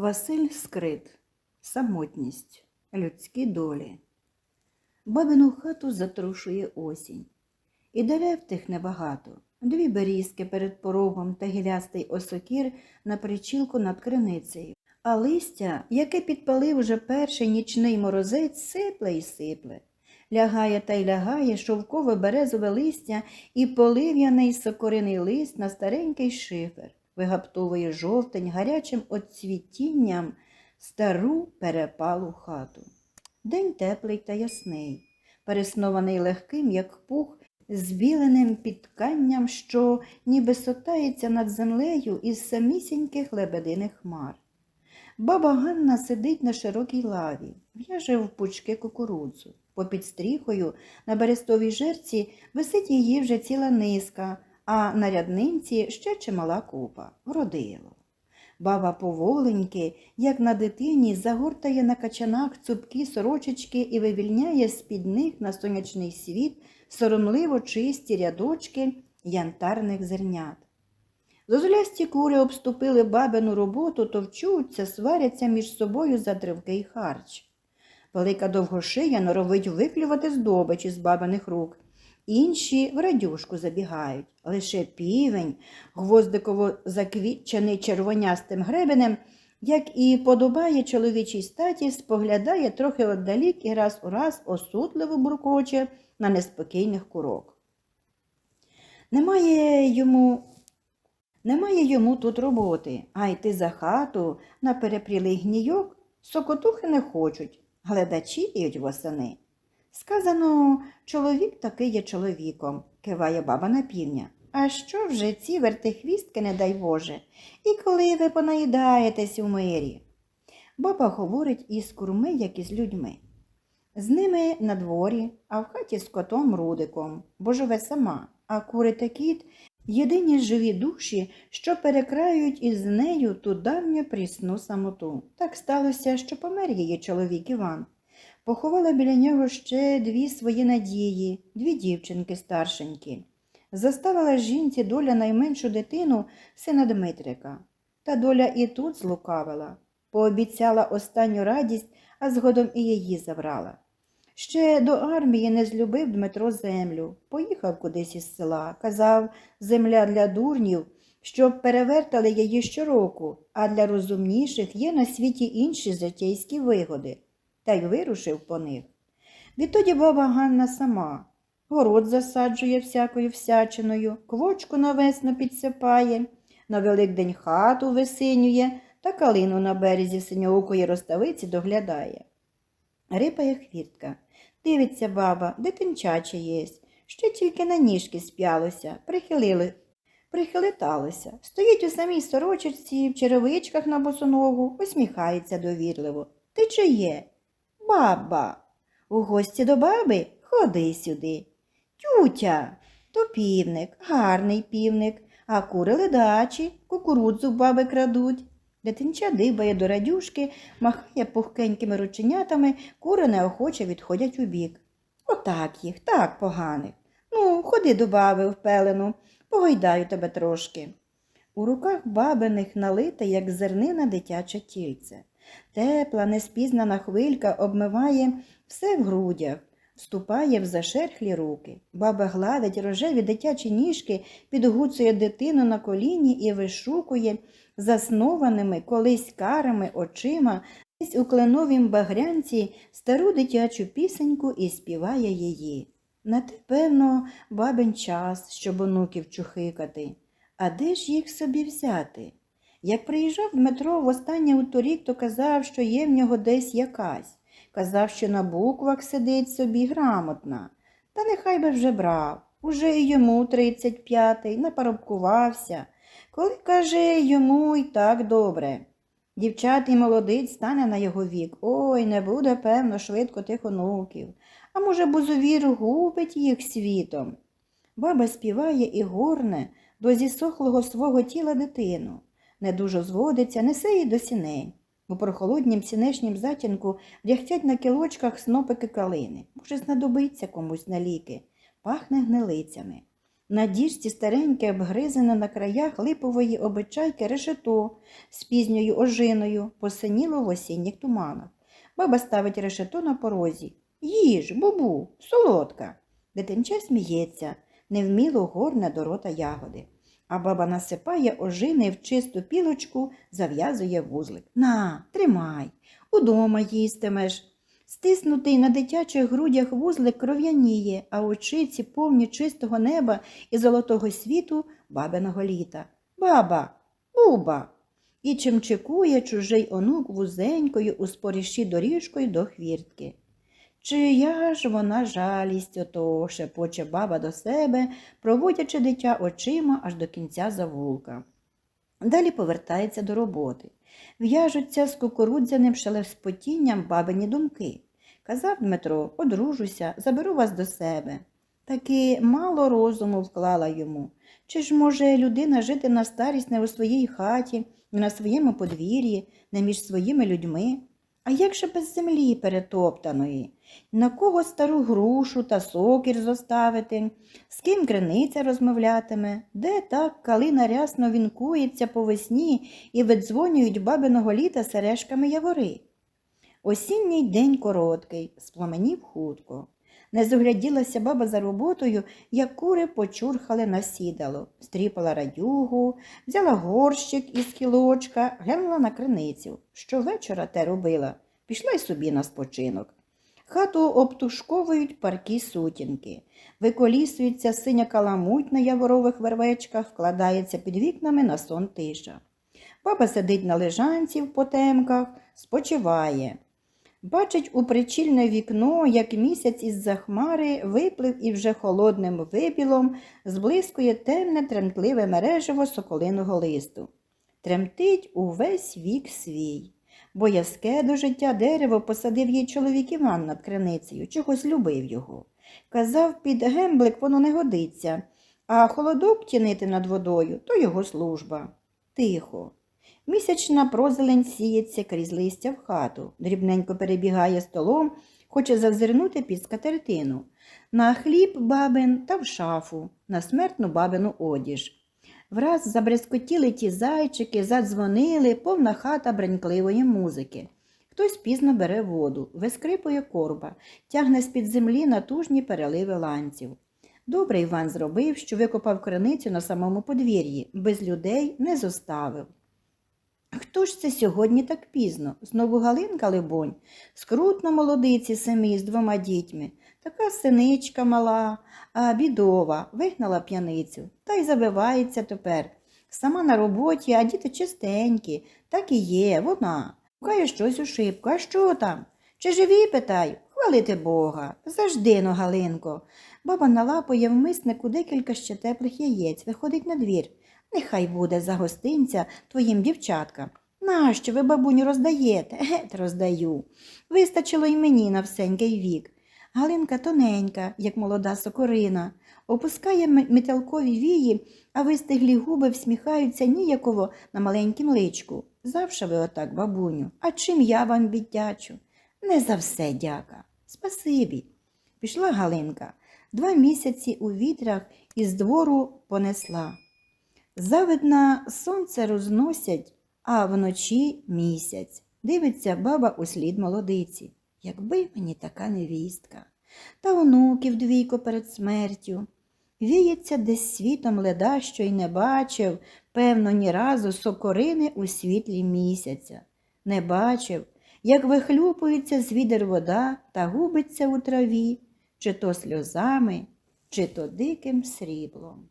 Василь Скрит. Самотність. Людські долі. Бабину хату затрушує осінь. І дерев тих небагато. Дві берізки перед порогом та гілястий осокір на причілку над криницею. А листя, яке підпалив уже перший нічний морозець, сипле й сипле. Лягає та й лягає шовкове березове листя і полив'яний сокориний лист на старенький шифер, вигаптовує жовтень гарячим оцвітінням стару перепалу хату. День теплий та ясний, переснований легким, як пух, збіленим підканням, що ніби сотається над землею із самісіньких лебединих хмар. Баба Ганна сидить на широкій лаві, в'яже в пучки кукурудзу. Попід стріхою на берестовій жерці висить її вже ціла низка, а на ряднинці ще чимала купа. Вродило. Баба поволеньки, як на дитині, загортає на качанах цупкі сорочечки і вивільняє з-під них на сонячний світ соромливо чисті рядочки янтарних зернят. Зозулясті кури обступили бабину роботу, товчуться, сваряться між собою за тривкий харч. Велика довгошия норовить виклювати здобич з бабиних рук. Інші в радюшку забігають. Лише півень, гвоздиково заквітчений червонястим гребенем, як і подобає чоловічій статі, споглядає трохи отдалік і раз у раз осудливо буркоче на неспокійних курок. Немає йому немає йому тут роботи, а йти за хату на перепрілий гнійок сокотухи не хочуть, глядачі ліють восени. Сказано, чоловік таки є чоловіком, киває баба на півня. А що вже ці вертихвістки, не дай Боже, і коли ви понаїдаєтесь у мирі? Баба говорить із курми, як із людьми. З ними на дворі, а в хаті з котом Рудиком, бо живе сама, а кури та кіт єдині живі душі, що перекраюють із нею ту давню прісну самоту. Так сталося, що помер її чоловік Іван. Поховала біля нього ще дві свої надії, дві дівчинки старшенькі. Заставила жінці доля найменшу дитину, сина Дмитрика. Та доля і тут злукавила. Пообіцяла останню радість, а згодом і її забрала. Ще до армії не злюбив Дмитро землю, поїхав кудись із села, казав, земля для дурнів, щоб перевертали її щороку, а для розумніших є на світі інші житейські вигоди, та й вирушив по них. Відтоді баба Ганна сама город засаджує всякою всячиною, квочку на весну підсипає, на Великдень хату висинює та калину на березі синьоокої роставиці доглядає. Рипає хвіртка. Дивиться баба, дитинчаче єсть. Ще тільки на ніжки сп'ялося, прихилили, прихилиталося. Стоїть у самій сорочці, в черевичках на босоногу, усміхається довірливо. Ти чи є? Баба. У гості до баби ходи сюди. Тютя, то півник, гарний півник, а кури ледачі, кукурудзу баби крадуть. Дитинча дибає до радюшки, махає пухкенькими рученятами, кури неохоче відходять у бік. Отак їх, так поганих. Ну, ходи до баби в пелену, погойдаю тебе трошки. У руках бабиних налите, як зернина дитяче тільце. Тепла, неспізнана хвилька обмиває все в грудях, вступає в зашерхлі руки. Баба гладить рожеві дитячі ніжки, підгуцує дитину на коліні і вишукує заснованими колись карами очима, десь у кленовім багрянці стару дитячу пісеньку і співає її. На те, певно, бабин час, щоб онуків чухикати. А де ж їх собі взяти? Як приїжджав Дмитро востаннє у торік, то казав, що є в нього десь якась. Казав, що на буквах сидить собі грамотна. Та нехай би вже брав. Уже і йому тридцять п'ятий, напоробкувався. Коли, каже, йому й так добре. Дівчат і молодиць стане на його вік. Ой, не буде, певно, швидко тих онуків. А може, бузовір губить їх світом. Баба співає і горне до зісохлого свого тіла дитину. Не дуже зводиться, несе її до сіней. У прохолоднім сінешнім затінку ряхтять на кілочках снопики калини. Може, знадобиться комусь на ліки, пахне гнилицями. На діжці стареньке обгризане на краях липової обичайки решето з пізньою ожиною, посиніло в осінніх туманах. Баба ставить решето на порозі. Їж, бубу, солодка. Дитинча сміється, невміло горне до рота ягоди. А баба насипає ожини в чисту пілочку, зав'язує вузлик. На, тримай, удома їстимеш. Стиснутий на дитячих грудях вузлик кров'яніє, а очиці повні чистого неба і золотого світу бабиного літа. Баба, буба. І чимчикує чужий онук вузенькою у споріші доріжкою до хвіртки. Чия ж вона жалість ото, шепоче баба до себе, проводячи дитя очима аж до кінця завулка. Далі повертається до роботи. В'яжуться з кукурудзяним шелеспотінням бабині думки. Казав Дмитро, одружуся, заберу вас до себе. Таки мало розуму вклала йому. Чи ж може людина жити на старість не у своїй хаті, не на своєму подвір'ї, не між своїми людьми? А як же без землі перетоптаної? На кого стару грушу та сокір зоставити? З ким криниця розмовлятиме? Де так калина рясно вінкується по весні і видзвонюють бабиного літа сережками явори? Осінній день короткий, спламенів хутко. Не зогляділася баба за роботою, як кури почурхали на сідало, стріпала радюгу, взяла горщик із кілочка, глянула на криницю. Щовечора те робила, пішла й собі на спочинок. Хату обтушковують паркі сутінки, виколісується синя каламуть на яворових вервечках, вкладається під вікнами на сон тиша. Баба сидить на лежанці в потемках, спочиває. Бачить у причільне вікно, як місяць із-за хмари виплив і вже холодним випілом зблискує темне тремтливе мережево соколиного листу. Тремтить увесь вік свій. Боязке до життя дерево посадив їй чоловік Іван над криницею, чогось любив його. Казав, під гемблик воно не годиться, а холодок тінити над водою то його служба. Тихо. Місячна прозелень сіється крізь листя в хату, дрібненько перебігає столом, хоче завзирнути під скатертину. На хліб бабин та в шафу, на смертну бабину одіж. Враз забрескотіли ті зайчики, задзвонили, повна хата бренькливої музики. Хтось пізно бере воду, вискрипує корба, тягне з-під землі натужні переливи ланців. Добре Іван зробив, що викопав криницю на самому подвір'ї, без людей не зоставив. Хто ж це сьогодні так пізно? Знову Галинка, либонь, скрутно молодиці самі з двома дітьми. Така синичка мала, а бідова, вигнала п'яницю, та й забивається тепер. Сама на роботі, а діти чистенькі, так і є, вона. Гукає щось у шибку, а що там? Чи живі, питаю? Хвалити Бога. Завжди, но, Галинко. Баба налапує в миснику декілька ще теплих яєць, виходить на двір. Нехай буде за гостинця твоїм дівчаткам. Нащо ви, бабуню, роздаєте? Гет, роздаю. Вистачило й мені на всенький вік. Галинка тоненька, як молода сокорина, опускає м- металкові вії, а вистиглі губи всміхаються ніяково на маленькім личку. Завше ви отак, бабуню. А чим я вам віддячу? Не за все дяка. Спасибі. Пішла Галинка. Два місяці у вітрях із двору понесла. Завидна сонце розносять, а вночі місяць. Дивиться баба у слід молодиці. Якби мені така невістка. Та онуків двійко перед смертю. Віється десь світом леда, що й не бачив, певно, ні разу сокорини у світлі місяця. Не бачив, як вихлюпується з відер вода та губиться у траві, чи то сльозами, чи то диким сріблом.